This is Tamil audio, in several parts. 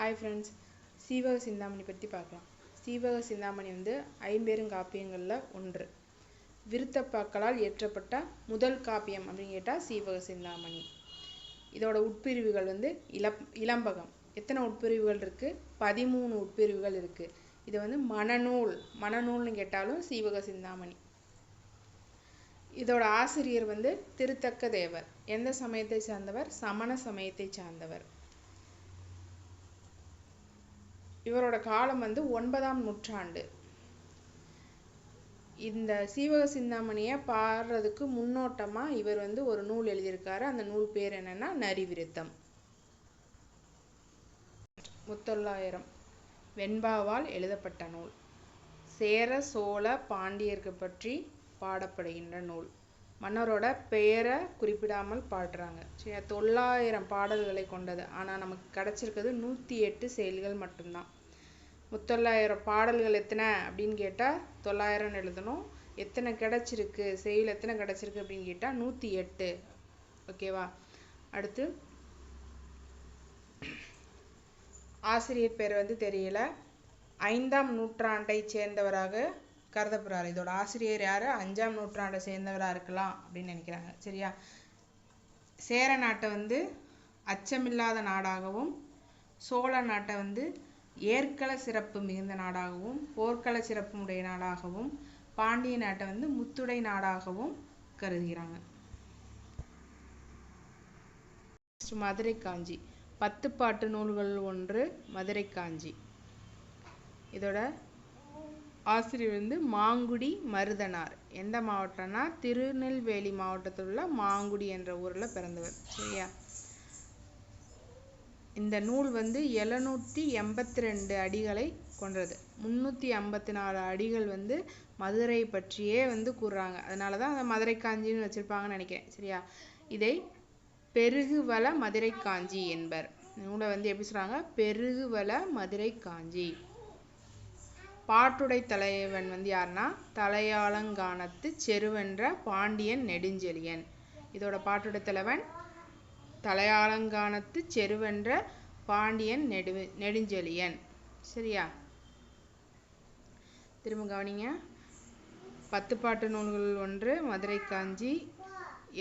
ஹாய் ஃப்ரெண்ட்ஸ் சீவக சிந்தாமணி பற்றி பார்க்கலாம். சீவக சிந்தாமணி வந்து ஐம்பேரும் காப்பியங்களில் ஒன்று. விருத்தப்பாக்களால் இயற்றப்பட்ட முதல் காப்பியம் அப்படின்னு கேட்டால் சீவக சிந்தாமணி. இதோட உட்பிரிவுகள் வந்து இளம் இளம்பகம். எத்தனை உட்பிரிவுகள் இருக்குது பதிமூணு உட்பிரிவுகள் இருக்குது இது வந்து மணநூல் மணநூல்னு கேட்டாலும் சீவக சிந்தாமணி. இதோட ஆசிரியர் வந்து திருத்தக்க தேவர். எந்த சமயத்தை சார்ந்தவர்? சமண சமயத்தை சார்ந்தவர். இவரோட காலம் வந்து ஒன்பதாம் நூற்றாண்டு. இந்த சீவக சிந்தாமணியை பாடுறதுக்கு முன்னோட்டமாக இவர் வந்து ஒரு நூல் எழுதியிருக்காரு. அந்த நூல் பேர் என்னன்னா நரிவிருத்தம். முத்தொள்ளாயிரம். வெண்பாவால் எழுதப்பட்ட நூல். சேர சோழ பாண்டியர்கள் பற்றி பாடப்படுகின்ற நூல். மன்னரோட பெயரை குறிப்பிடாமல் பாடுறாங்க. சரி தொள்ளாயிரம் பாடல்களை கொண்டது. ஆனால் நமக்கு கிடச்சிருக்கிறது நூற்றி எட்டு செயல்கள் மட்டும்தான். முத்தொள்ளாயிரம் பாடல்கள் எத்தனை அப்படின்னு கேட்டால் தொள்ளாயிரம்னு எழுதணும். எத்தனை கிடச்சிருக்கு? செயல் எத்தனை கிடச்சிருக்கு அப்படின்னு கேட்டால் நூற்றி எட்டு. ஓகேவா? அடுத்து ஆசிரியர் பேர் வந்து தெரியல. ஐந்தாம் நூற்றாண்டை சேர்ந்தவராக கருதப்படுறாரு இதோட ஆசிரியர் யாரு? அஞ்சாம் நூற்றாண்டை சேர்ந்தவராக இருக்கலாம் அப்படின்னு நினைக்கிறாங்க. சரியா? சேர நாட்டை வந்து அச்சமில்லாத நாடாகவும் சோழ நாட்டை வந்து ஏற்கள சிறப்பு மிகுந்த நாடாகவும் போர்க்கள சிறப்பு உடைய நாடாகவும் பாண்டிய நாட்டை வந்து முத்துடை நாடாகவும் கருதுகிறாங்க. மதுரை காஞ்சி. பத்து பாட்டு நூல்கள் ஒன்று மதுரை காஞ்சி. இதோட ஆசிரியர் வந்து மாங்குடி மருதனார். எந்த மாவட்டம்னா? திருநெல்வேலி மாவட்டத்தில் உள்ள மாங்குடி என்ற ஊரில் பிறந்தவர். சரியா? இந்த நூல் வந்து எழுநூற்றி எண்பத்தி ரெண்டு அடிகளை கொண்டது முந்நூற்றி ஐம்பத்தி நாலு அடிகள் வந்து மதுரை பற்றியே வந்து கூறுறாங்க. அதனால தான் அதை மதுரை காஞ்சின்னு வச்சுருப்பாங்கன்னு நினைக்கிறேன். சரியா? இதை பெருகுவள மதுரை காஞ்சி என்பர். நூலை வந்து எப்படி சொல்கிறாங்க பெருகுவள மதுரை காஞ்சி. பாட்டுடை தலைவன் வந்து யாருன்னா தலையாலங்கானத்து செருவென்ற பாண்டியன் நெடுஞ்செழியன். இதோட பாட்டுடை தலைவன் தலையாலங்கானத்து செருவென்ற பாண்டியன் நெடு நெடுஞ்செழியன். சரியா? திரும்ப கவனிங்க. பத்து பாட்டு நூல்கள் ஒன்று மதுரை காஞ்சி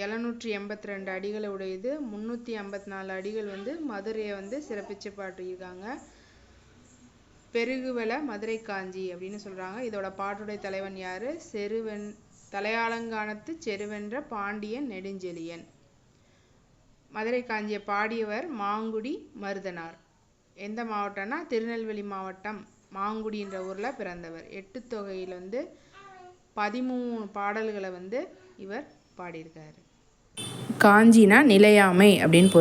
எழுநூற்றி எண்பத்தி ரெண்டு அடிகளை உடையது. முந்நூற்றி ஐம்பத்தி நாலு அடிகள் வந்து மதுரையை வந்து சிறப்பித்து பாட்டியிருக்காங்க பெருகுவல மதுரை காஞ்சி அப்படின்னு சொல்கிறாங்க இதோட பாட்டுடைய தலைவன் யார்? செருவன் தலையாலங்கானத்து செருவென்ற பாண்டியன் நெடுஞ்செழியன். மதுரை காஞ்சியை பாடியவர் மாங்குடி மருதனார். எந்த மாவட்டம்னா? திருநெல்வேலி மாவட்டம் மாங்குடின்ற ஊரில் பிறந்தவர். எட்டு தொகையில் வந்து பதிமூணு பாடல்களை வந்து இவர் பாடியிருக்காரு. காஞ்சினா நிலையாமை அப்படின்னு